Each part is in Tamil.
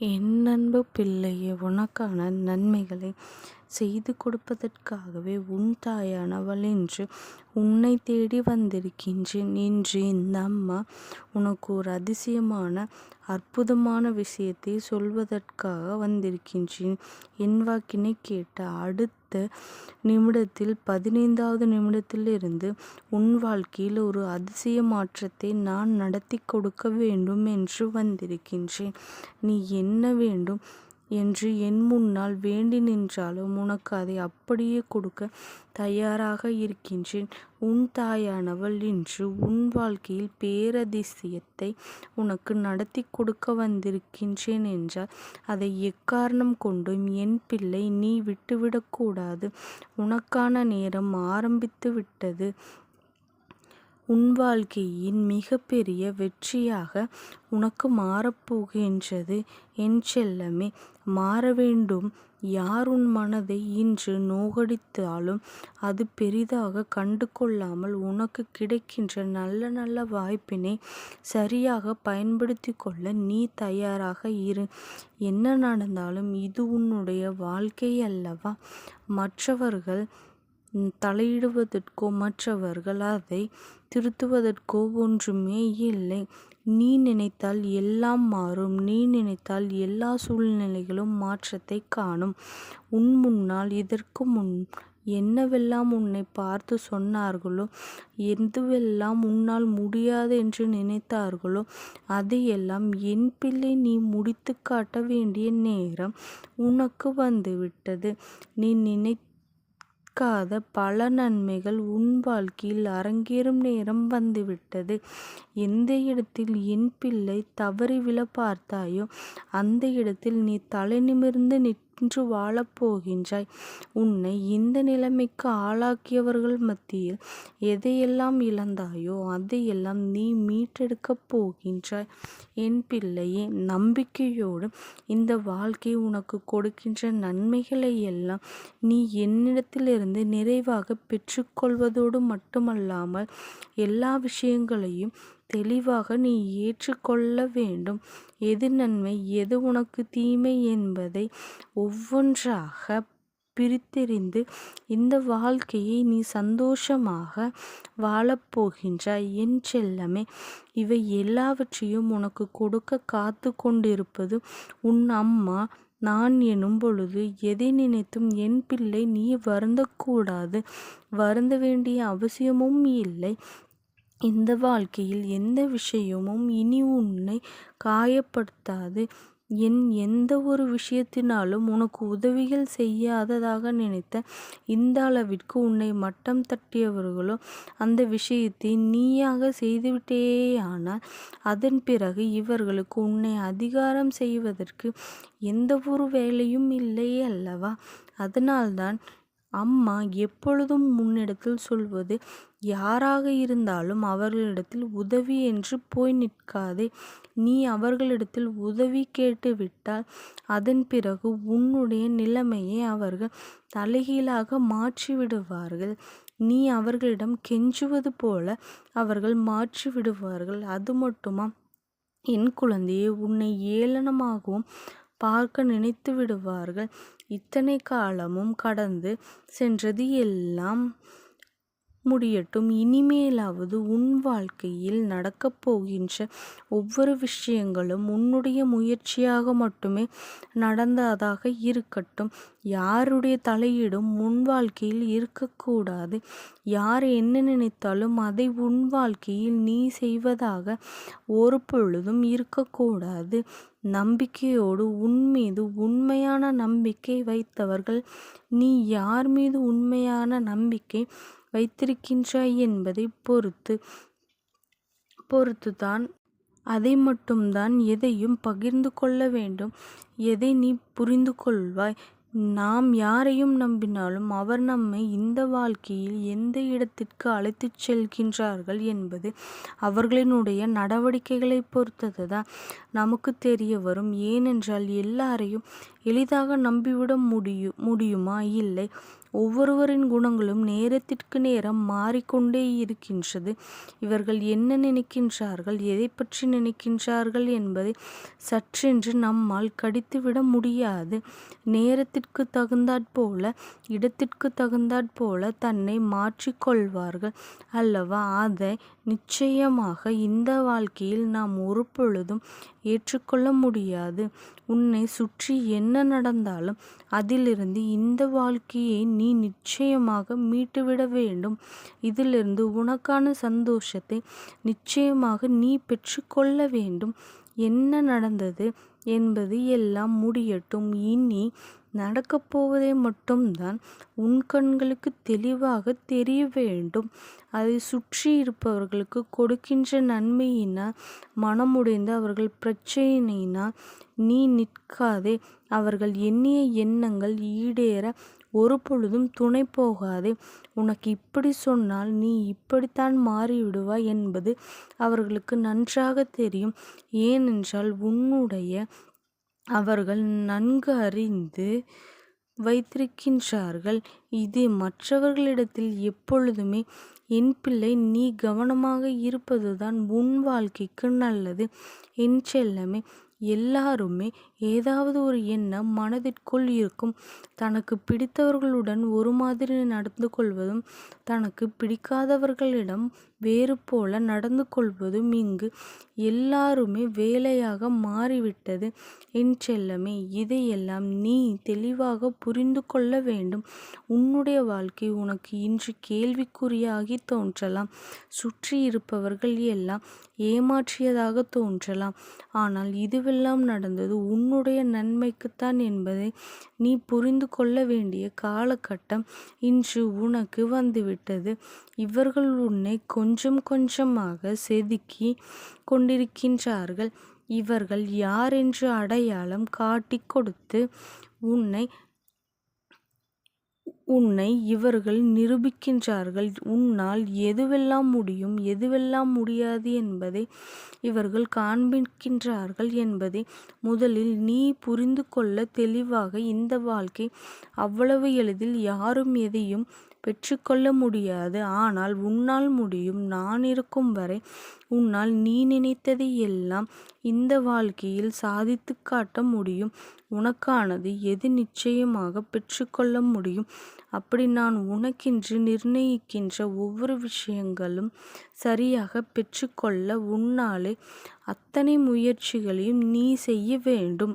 என் அன்பு பிள்ளையே உனக்கான நன்மைகளை செய்து கொடுப்பதற்காகவே உன் தாயானவள் என்று உன்னை தேடி வந்திருக்கின்றேன். என்று இந்த அம்மா உனக்கு ஒரு அதிசயமான அற்புதமான விஷயத்தை சொல்வதற்காக வந்திருக்கின்றேன். என் வாக்கினை கேட்ட அடுத்த நிமிடத்தில் பதினைந்தாவது நிமிடத்திலிருந்து உன் வாழ்க்கையில் ஒரு அதிசய மாற்றத்தை நான் நடத்தி கொடுக்க வேண்டும் என்று வந்திருக்கின்றேன். நீ என்ன வேண்டும் என்று என் முன்னால் வேண்டி நின்றாலும் உனக்கு அதை அப்படியே கொடுக்க தயாராக இருக்கின்றேன். உன் தாயானவள் இன்று உன் வாழ்க்கையில் பேரதிசயத்தை உனக்கு நடத்திக் கொடுக்க வந்திருக்கின்றேன் என்றால் அதை எக்காரணம் கொண்டும் என் பிள்ளை நீ விட்டுவிடக்கூடாது உனக்கான நேரம் ஆரம்பித்து விட்டது. உன் வாழ்க்கையின் மிகப்பெரிய வெற்றியாக உனக்கு மாறப்போகின்றது என் செல்லமே. மாற வேண்டும். யார் உன் மனதை இன்று நோகடித்தாலும் அது பெரிதாக கண்டு கொள்ளாமல் உனக்கு கிடைக்கின்ற நல்ல நல்ல வாய்ப்பினை சரியாக பயன்படுத்தி கொள்ள நீ தயாராக இரு. என்ன நடந்தாலும் இது உன்னுடைய வாழ்க்கை அல்லவா? மற்றவர்கள் தலையிடுவதற்கோ மற்றவர்கள் அதை திருத்துவதற்கோ ஒன்றுமே இல்லை. நீ நினைத்தால் எல்லாம் மாறும். நீ நினைத்தால் எல்லா சூழ்நிலைகளும் மாற்றத்தைக் காணும். உன் முன்னால் இதற்கு முன் என்னவெல்லாம் உன்னை பார்த்து சொன்னார்களோ எதுவெல்லாம் உன்னால் முடியாது என்று நினைத்தார்களோ அதையெல்லாம் என் பிள்ளை நீ முடித்து காட்ட வேண்டிய நேரம் உனக்கு வந்துவிட்டது. நீ எதிர்பார்க்காத பல நன்மைகள் உன் வாழ்க்கையில் அரங்கேறும் நேரம் வந்துவிட்டது. எந்த இடத்தில் என் பிள்ளை தவறி விழ பார்த்தாயோ அந்த இடத்தில் நீ தலை நிமிர்ந்து நின்று வாழப் போகின்றாய். உன்னை இந்த நிலைமைக்கு ஆளாக்கியவர்கள் மத்தியில் எதையெல்லாம் இழந்தாயோ அதையெல்லாம் நீ மீட்டெடுக்கப் போகின்றாய். என் பிள்ளையே நம்பிக்கையோடு இந்த வாழ்க்கை உனக்கு கொடுக்கின்ற நன்மைகளை எல்லாம் நீ என்னிடத்திலிருந்து நிறைவாக பெற்றுக்கொள்வதோடு மட்டுமல்லாமல் எல்லா விஷயங்களையும் தெளிவாக நீ ஏற்றுக்கொள்ள வேண்டும். எது நன்மை எது உனக்கு தீமை என்பதை ஒவ்வொன்றாக பிரித்தெறிந்து இந்த வாழ்க்கையை நீ சந்தோஷமாக வாழப்போகின்றாய் என் செல்லமே. இவை எல்லாவற்றையும் உனக்கு கொடுக்க காத்து கொண்டிருப்பது உன் அம்மா நான் எனும் பொழுது எதை நினைத்தும் என் பிள்ளை நீ வருந்தக்கூடாது வருந்த வேண்டிய அவசியமும் இல்லை. இந்த வாழ்க்கையில் எந்த விஷயமும் இனி உன்னை காயப்படுத்தாது. என் எந்த ஒரு விஷயத்தினாலும் உனக்கு உதவிகள் செய்யாததாக நினைத்த இந்த அளவிற்கு உன்னை மட்டம் தட்டியவர்களோ அந்த விஷயத்தை நீயாக செய்துவிட்டேயானால் அதன் பிறகு இவர்களுக்கு உன்னை அதிகாரம் செய்வதற்கு எந்த ஒரு வேலையும் இல்லை அல்லவா? அதனால்தான் அம்மா எப்பொழுதும் முன்னிடத்தில் சொல்வது யாராக இருந்தாலும் அவர்களிடத்தில் உதவி என்று போய் நிற்காதே. நீ அவர்களிடத்தில் உதவி கேட்டுவிட்டால் அதன் பிறகு உன்னுடைய நிலைமையை அவர்கள் தலைகீழாக மாற்றிவிடுவார்கள். நீ அவர்களிடம் கெஞ்சுவது போல அவர்கள் மாற்றிவிடுவார்கள். அது மட்டுமா என் குழந்தையே உன்னை ஏளனமாகவும் பார்க்க நினைத்து விடுவார்கள் இத்தனை காலமும் கடந்து சென்றது எல்லாம் முடியட்டும். இனிமேலாவது உன் வாழ்க்கையில் நடக்கப் போகின்ற ஒவ்வொரு விஷயங்களும் உன்னுடைய முயற்சியாக மட்டுமே நடந்ததாக இருக்கட்டும். யாருடைய தலையீடும் உன் வாழ்க்கையில் இருக்கக்கூடாது யார் என்ன நினைத்தாலும் அதை உன் வாழ்க்கையில் நீ செய்வதாக ஒரு பொழுதும் இருக்கக்கூடாது நம்பிக்கையோடு உன் மீது உண்மையான நம்பிக்கை வைத்தவர்கள் நீ யார் மீது உண்மையான நம்பிக்கை வைத்திருக்கின்றாய் என்பதை பொறுத்து பொறுத்துதான். அதை மட்டும்தான் எதையும் பகிர்ந்து கொள்ள வேண்டும். எதை நீ புரிந்து கொள்வாய். நாம் யாரையும் நம்பினாலும் அவர் நம்மை இந்த வாழ்க்கையில் எந்த இடத்திற்கு அழைத்துச் செல்கின்றார்கள் என்பது அவர்களினுடைய பொறுத்ததுதான் நமக்கு தெரிய வரும் ஏனென்றால் எல்லாரையும் எளிதாக நம்பிவிட முடியுமா? இல்லை. ஒவ்வொருவரின் குணங்களும் நேரத்திற்கு நேரம் மாறிக்கொண்டே இருக்கின்றது. இவர்கள் என்ன நினைக்கின்றார்கள் எதை பற்றி நினைக்கின்றார்கள் என்பதை சற்றென்று நம்மால் கடித்துவிட முடியாது. நேரத்திற்கு தகுந்தாற்போல இடத்திற்கு தகுந்தாற்போல தன்னை மாற்றிக்கொள்வார்கள் அல்லவா? அதை நிச்சயமாக இந்த வாழ்க்கையில் நாம் ஒரு பொழுதும் ஏற்றுக்கொள்ள முடியாது. உன்னை சுற்றி என்ன நடந்தாலும் அதிலிருந்து இந்த வாழ்க்கையை நீ நிச்சயமாக மீட்டுவிட வேண்டும். இதிலிருந்து உனக்கான சந்தோஷத்தை நிச்சயமாக நீ பெற்றுக்கொள்ள வேண்டும். என்ன நடந்தது என்பது எல்லாம் முடியட்டும். இனி நடக்கப்போவதை மட்டும்தான் உன் கண்களுக்கு தெளிவாக தெரிய வேண்டும். அதை சுற்றி இருப்பவர்களுக்கு கொடுக்கின்ற நன்மையினால் மனமுடைந்து அவர்கள் பிரச்சனையினால் நீ நிற்காதே. அவர்கள் எண்ணிய எண்ணங்கள் ஈடேற ஒரு பொழுதும் துணை போகாதே. உனக்கு இப்படி சொன்னால் நீ இப்படித்தான் மாறிவிடுவாய் என்பது அவர்களுக்கு நன்றாக தெரியும். ஏனென்றால் உன்னுடைய அவர்கள் நன்கு அறிந்து வைத்திருக்கின்றார்கள். இது மற்றவர்களிடத்தில் எப்பொழுதுமே என் பிள்ளை நீ கவனமாக இருப்பதுதான் உன் வாழ்க்கைக்கு நல்லது. என் செல்லமே எல்லாருமே ஏதாவது ஒரு எண்ணம் மனதிற்குள் இருக்கும். தனக்கு பிடித்தவர்களுடன் ஒரு மாதிரி நடந்து கொள்வதும் தனக்கு பிடிக்காதவர்களிடம் வேறு போல நடந்து கொள்வதும் இங்கு எல்லாருமே வேலையாக மாறிவிட்டது. என் செல்லமே இதையெல்லாம் நீ தெளிவாக புரிந்து கொள்ள வேண்டும். உன்னுடைய வாழ்க்கை உனக்கு இன்று கேள்விக்குறியாகி தோன்றலாம். சுற்றி இருப்பவர்கள் எல்லாம் ஏமாற்றியதாக தோன்றலாம். ஆனால் இதுவெல்லாம் நடந்தது உன் உன்னுடைய நன்மைக்குத்தான் என்பதை நீ புரிந்து கொள்ள வேண்டிய காலகட்டம் இன்று உனக்கு வந்துவிட்டது. இவர்கள் உன்னை கொஞ்சம் கொஞ்சமாக செதுக்கி கொண்டிருக்கின்றார்கள். இவர்கள் யார் என்று அடையாளம் காட்டிக் கொடுத்து உன்னை உன்னை இவர்கள் நிரூபிக்கின்றார்கள். உன்னால் எதுவெல்லாம் முடியும் எதுவெல்லாம் முடியாது என்பதை இவர்கள் காண்பிக்கின்றார்கள் என்பதை முதலில் நீ புரிந்து கொள்ள தெளிவாக இந்த வாழ்க்கை அவ்வளவு எளிதில் யாரும் எதையும் பெற்றுக்கொள்ள முடியாது. ஆனால் உன்னால் முடியும். நான் இருக்கும் வரை உன்னால் நீ நினைத்ததை எல்லாம் இந்த வாழ்க்கையில் சாதித்து காட்ட முடியும். உனக்கானது எது நிச்சயமாக பெற்றுக்கொள்ள முடியும்? அப்படி நான் உனக்கென்று நிர்ணயிக்கின்ற ஒவ்வொரு விஷயங்களும் சரியாக பெற்றுக்கொள்ள உன்னாலே அத்தனை முயற்சிகளையும் நீ செய்ய வேண்டும்.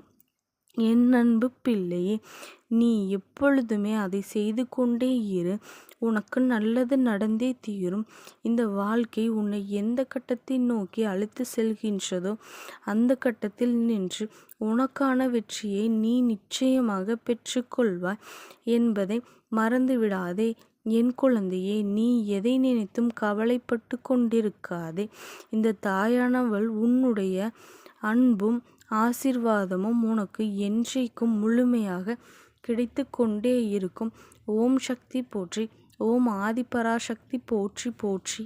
என் அன்பு பிள்ளையே நீ எப்பொழுதுமே அதை செய்து கொண்டே இரு. உனக்கு நல்லது நடந்தே தீரும். இந்த வாழ்க்கை உன்னை எந்த கட்டத்தை நோக்கி அழைத்து செல்கின்றதோ அந்த கட்டத்தில் நின்று உனக்கான வெற்றியை நீ நிச்சயமாக பெற்றுக்கொள்வாய் என்பதை மறந்துவிடாதே. என் குழந்தையே நீ எதை நினைத்தும் கவலைப்பட்டு கொண்டிருக்காதே. இந்த தாயானவள் உன்னுடைய அன்பும் ஆசிர்வாதமும் உனக்கு என்றைக்கும் முழுமையாக கிடைத்து கொண்டே இருக்கும். ஓம் சக்தி போற்றி ஓம் ஆதிபராசக்தி போற்றி போற்றி.